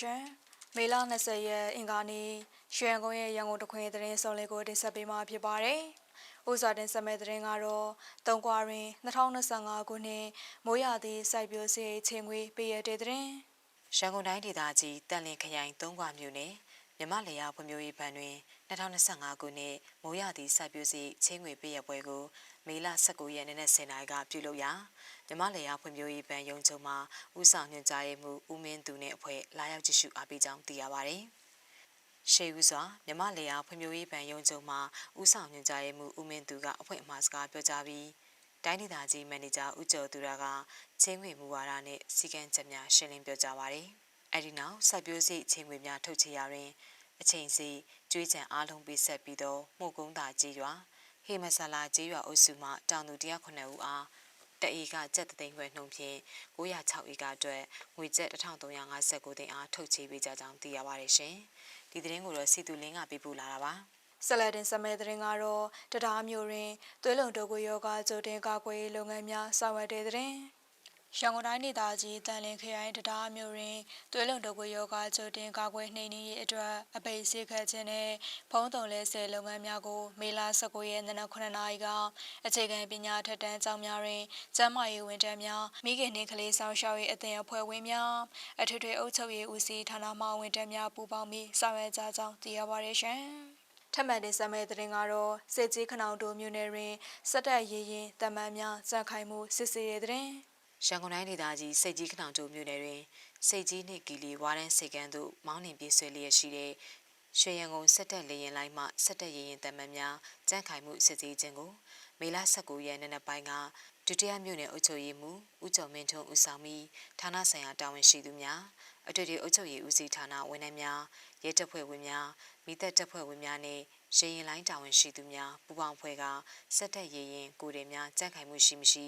ရှင်။မေလ20ရက်အင်္ဂါနေ့ရွှေရန်ကုန်ရဲ့ရန်ကုန်တခွင်သတင်းစုံလေးကိုတင်ဆက်ပေးမှာဖြစ်ပါတယ်။ဥစွာတင်ဆက်မဲ့သတင်းကတော့တုံကွာတွင်2025ခုနှစ်မိုးရာသီစိုက်ပျိုးစရိတ်ချင်းငွေပေးရတဲ့သတင်း။ရန်ကုန်တိုင်းဒေသကြီးတန်လင်းခရိုင်သုံးခွာမြို့နယ် မြမလျာဖွံ့ဖြိုးရေးဘဏ်တွင်2025ခုနှစ်မိုးရသည့်စိုက်ပျိုးရေးချင်းငွေပေးရပွဲကိုမေလ19ရက်နေ့နဲ့10နာရီကပြုလုပ်ရာမြမလျာဖွံ့ဖြိုးရေးဘဏ်ရုံးချုပ်မှဦးဆောင်ညွှန်ကြားရေးမှူးဦးမင်းသူနှင့်အဖွဲ့လာရောက်ကြည့်ရှုအားပေးကြောင်းသိရပါသည်။ရှေးဦးစွာမြမလျာဖွံ့ဖြိုးရေးဘဏ်ရုံးချုပ်မှဦးဆောင်ညွှန်ကြားရေးမှူးဦးမင်းသူကအဖွင့်အမှာစကားပြောကြားပြီးတိုင်းဒေသကြီးမန်နေဂျာဦးကျော်သူရကချင်းငွေမူဝါဒနဲ့စီကံချက်များရှင်းလင်းပြောကြားပါသည်။ အဲဒီနောက်စိုက်ပျိုးစိတ်ချင်းငွေများထုတ်ချရာတွင် အချိန်စီကျွေးကြံအားလုံးပေးဆက်ပြီးတော့မှုကုန်းသာကြီးရွာဟေမဆလာကြီးရွာအုပ်စုမှတောင်သူ109ဦးအားတအေကကျပ်တသိန်းခွဲနှုန်းဖြင့်906ဧကအတွက်ငွေကျပ်1359သိန်းအားထုတ်ချေပေးကြကြောင်းသိရပါတယ်ရှင်။ဒီသတင်းကိုတော့စီတူလင်းကပေးပို့လာတာပါ။ဆက်လက်တင်ဆက်မဲ့သတင်းကတော့တရားမျိုးတွင်သွေးလုံတုပ်ကွေယောဂကြိုတင်ကာကွယ်ရေးလုပ်ငန်းများဆောင်ရွက်တဲ့သတင်း ရန်ကုန်တိုင်းဒေသကြီးတန်လင်းခရိုင်တရားမျိုးတွင်သွေးလုံတုပ်ကွေယောဂကြိုတင်ကာကွယ်နှိမ်နင်းရေးအတွက်အပိတ်စည်းခတ်ခြင်းနဲ့ဖုံးတုံလဲဆဲလုပ်ငန်းများကိုမေလ19ရက်နေ့နနက်9နာရီကအခြေခံပညာထက်တန်းကျောင်းများတွင်ကျန်းမာရေးဝန်ထမ်းများမိခင်နှင့်ကလေးဆောင်ရှောက်ရေးအသင်းအဖွဲ့ဝင်များအထွေထွေအုပ်ချုပ်ရေးဦးစီးဌာနမှဝန်ထမ်းများပူးပေါင်းပြီးဆောင်ရွက်ကြကြောင်းသိရပါတယ်ရှင်။ထပ်မံတင်ဆက်မဲ့သတင်းကတော့စစ်ကြီးခနောင်တိုမြို့နယ်တွင်စက်တက်ရည်ရင်တမန်များစံခိုင်မှုစစ်ဆေးတဲ့သတင်း ရန်ကုန်တိုင်းဒေသကြီးစိတ်ကြီးခနောင်တိုမြို့နယ်တွင်စိတ်ကြီးနှင့်ကီလီဝါရန်စိတ်ကန်းသို့မောင်းနှင်ပြေးဆွဲလျက်ရှိတဲ့ရွှေရန်ကုန်စက်တက်လေရင်လိုင်းမှစက်တက်ရရင်တမန်များကြန့်ခိုင်မှုစစ်ဆေးခြင်းကိုမေလ19ရက်နေ့နက်ပိုင်းကဒုတိယမြို့နယ်အုပ်ချုပ်ရေးမှူးဦးကျော်မင်းထွန်းဦးဆောင်ပြီးဌာနဆိုင်ရာတာဝန်ရှိသူများအတွေ့အကြုံအုပ်ချုပ်ရေးဦးစီးဌာနဝန်ထမ်းများရဲတပ်ဖွဲ့ဝင်များမိသက်တပ်ဖွဲ့ဝင်များနဲ့ ရေရင်လိုင်းတာဝန်ရှိသူများပူးပေါင်းဖွဲ့ကစက်တက်ရေရင်ကိုယ်တွေများကြန့်ခိုင်မှုရှိမရှိ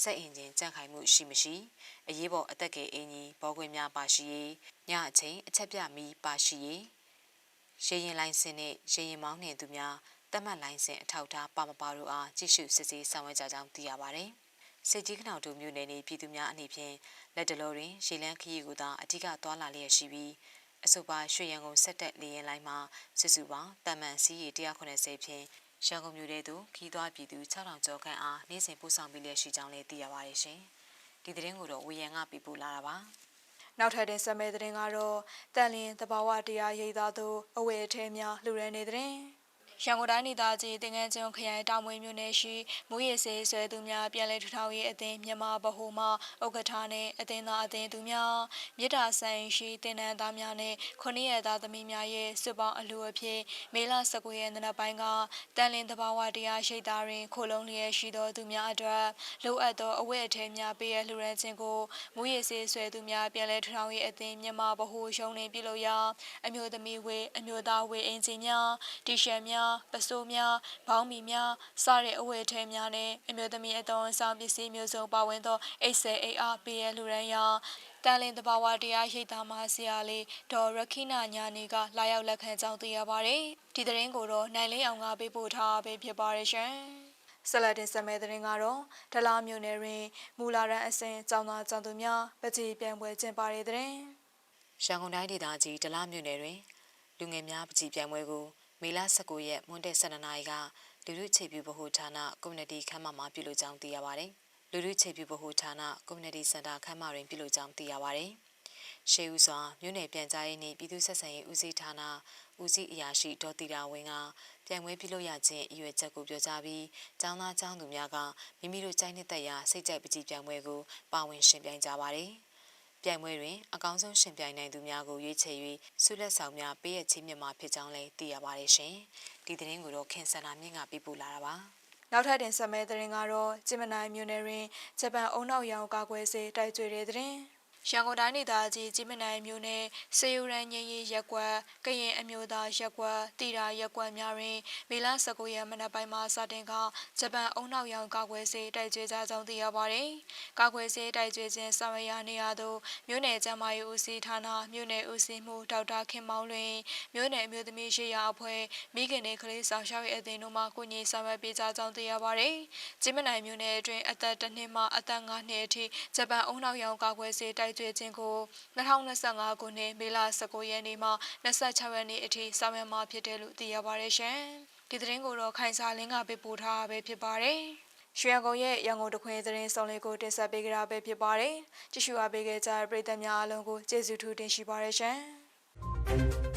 စက်အင်ဂျင်ကြန့်ခိုင်မှုရှိမရှိအရေးပေါ်အသက်ကယ်အင်ကြီးဘောခွင့်များပါရှိရေးညအချိန်အချက်ပြမီပါရှိရေးရေရင်လိုင်းစင်နဲ့ရေရင်မောင်းနှင်သူများတတ်မှတ်လိုင်းစင်အထောက်အထားပါမပါတို့အားကြည့်ရှုစစ်ဆေးဆောင်ရွက်ကြကြောင်းသိရပါတယ်။စစ်ကြီးခနောက်တို့မြို့နယ်နေပြည်သူများအနေဖြင့်လက်တလောတွင်ရေလန်းခရီးကိုသာအဓိကသွာလာလျက်ရှိပြီး အဆိုပါရွှေရန်ကုန်ဆက်တက်လေရင်လိုင်းမှာစစ်စုပေါင်းတမန်စီးရီ190ဖြင့်ရန်ကုန်မြို့ထဲသို့ခီးသွားပြည်သူ6000ကျော်ခန့်အားနေ့စဉ်ပို့ဆောင်ပေးလျက်ရှိကြောင်းလည်းသိရပါတယ်ရှင်။ဒီသတင်းကိုတော့ဝေယံကပြပို့လာတာပါ။နောက်ထပ်တင်ဆက်မဲ့သတင်းကတော့တန်လင်းတဘာဝတရားရိပ်သားသူအဝေအထဲများလှူရန်နေသတင်း ရန်ကုန်တိုင်းဒေသကြီးတင်ငန်းကျွန်းခရိုင်တောင်မွေမြို့နယ်ရှိမူရည်စေးဆွဲသူများပြည်လဲထူထောင်ရေးအသင်းမြန်မာဗဟိုမှဥက္ကဋ္ဌနှင့်အသင်းသားအသင်းသူများမြစ်တာဆိုင်ရှိတင်နန်းသားများနှင့်ခုနှစ်ရက်သားသမီးများရဲ့စုပေါင်းအလှူအဖြစ်မေလ19ရက်နေ့နက်ပိုင်းကတန်လင်းတဘာဝတရားရှိသားတွင်ခိုလုံလျက်ရှိသောသူများအတွက်လိုအပ်သောအဝတ်အထည်များပေးရလှူရန်ခြင်းကိုမူရည်စေးဆွဲသူများပြည်လဲထူထောင်ရေးအသင်းမြန်မာဗဟိုရှုံးနှင့်ပြုလုပ်ရာအမျိုးသမီးဝေအမျိုးသားဝေအင်ဂျင်များတီရှပ်များပစိုးများဘောင်းမီများစတဲ့အဝတ်အထည်များနဲ့အမျိုးသမီးအတော်အဆောင်ပစ္စည်းမျိုးစုံပါဝင်သောအိတ်ဆဲအိတ်အားပေးရလှူရန်ရာတန်လင်းတဘာဝတရားရိပ်သာမဆရာလေးဒေါ်ရခိနာညာနေကလာရောက်လက်ခံကြောင်းသိရပါတယ်ဒီသတင်းကိုတော့နိုင်လင်းအောင်ကပေးပို့ထားပေးဖြစ်ပါတယ်ရှင်ဆက်လက်တင်ဆက်မဲ့တဲ့ရင်ကတော့ဒလာမျိုးနယ်တွင်မူလာရန်အစဉ်ကျောင်းသားကျောင်းသူများပကြေပြန်ပွဲကျင်းပတဲ့တဲ့ရင်ရန်ကုန်တိုင်းဒေသကြီးဒလမြို့နယ်တွင်လူငယ်များပကြီးပြိုင်ပွဲကို မေလ19ရက်မွန်းတဲ့12နာရီကလူလူခြေပြုဗဟိုဌာနကွန်မြူနတီခမ်းမမှာပြုလုပ်ကြောင်းသိရပါတယ်။လူလူခြေပြုဗဟိုဌာနကွန်မြူနတီစင်တာခမ်းမတွင်ပြုလုပ်ကြောင်းသိရပါတယ်။ရှေးဦးစွာမြို့နယ်ပြန်ကြားရေးနှင့်ပြည်သူ့ဆက်ဆံရေးဦးစီးဌာနဦးစီးအရာရှိဒေါ်တီတာဝင်းကပြန်ပွဲပြုလုပ်ရခြင်းအရွယ်ချက်ကိုပြောကြားပြီးចောင်းသားចောင်းသူများကမိမိတို့ကြိုက်နှစ်သက်ရာစိတ်ကြိုက်ပကြီးပြန်ပွဲကိုပါဝင်ရှင်ပြိုင်ကြပါတယ်။ ပြိုင်ပွဲတွင်အကောင်းဆုံးရှင်ပြိုင်နိုင်သူများကိုရွေးချယ်၍ဆုလက်ဆောင်များပေးရချင်းမြတ်မှာဖြစ်ကြောင်းလည်းသိရပါတယ်ရှင်။ဒီသတင်းကိုတော့ခင်စန္ဒာမြင့်ကပြပို့လာတာပါ။နောက်ထပ်တင်ဆက်မဲ့တဲ့ရင်ကတော့ဂျမနိုင်မြို့နယ်တွင်ဂျပန်အုံနောက်ရောင်ကာကွယ်ဆေးတိုက်ကျွေတဲ့တဲ့ရင် ရန်ကုန်တိုင်းဒေသကြီးကြီးမနိုင်မြို့နယ်စေယူရန်ငင်းရီရက်ကွက်ကရင်အမျိုးသားရက်ကွက်တီရာရက်ကွက်များတွင်မေလ19ရက်မနက်ပိုင်းမှာစတင်ကဂျပန်အုံနောက်ရောင်ကာကွယ်ဆေးတိုက်ကျွေးကြကြောင်းသိရပါတယ်။ကာကွယ်ဆေးတိုက်ကျွေးခြင်းဆောင်ရွက်ရာနေရာသို့မြို့နယ်ကျန်းမာရေးဦးစီးဌာနမြို့နယ်ဦးစီးမှုဒေါက်တာခင်မောင်လွင်မြို့နယ်အမျိုးသမီးရှိရာအဖွဲ့မိခင်နဲ့ကလေးဆောင်ရှောက်ရေးအသင်းတို့မှကုညီဆောင်ရွက်ပေးကြကြောင်းသိရပါတယ်။ကြီးမနိုင်မြို့နယ်အတွင်းအသက်တစ်နှစ်မှအသက်၅နှစ်အထိဂျပန်အုံနောက်ရောင်ကာကွယ်ဆေးတိုက်လိုက်ကျွေးခြင်းကို2025ခုနှစ်မေလ19ရက်နေ့မှ26ရက်နေ့အထိဆောင်ရွက်မှာဖြစ်တယ်လို့သိရပါတယ်ရှင်။ဒီသတင်းကိုတော့ခိုင်စာလင်းကပေးပို့ထားတာပဲဖြစ်ပါတယ်။ရွှေရန်ကုန်ရဲ့ရန်ကုန်တခွင်သတင်းဆောင်လေးကိုတင်ဆက်ပေးကြတာပဲဖြစ်ပါတယ်။ကြည့်ရှုအားပေးခဲ့ကြတဲ့ပရိသတ်များအားလုံးကိုကျေးဇူးထူးတင်ရှိပါတယ်ရှင်။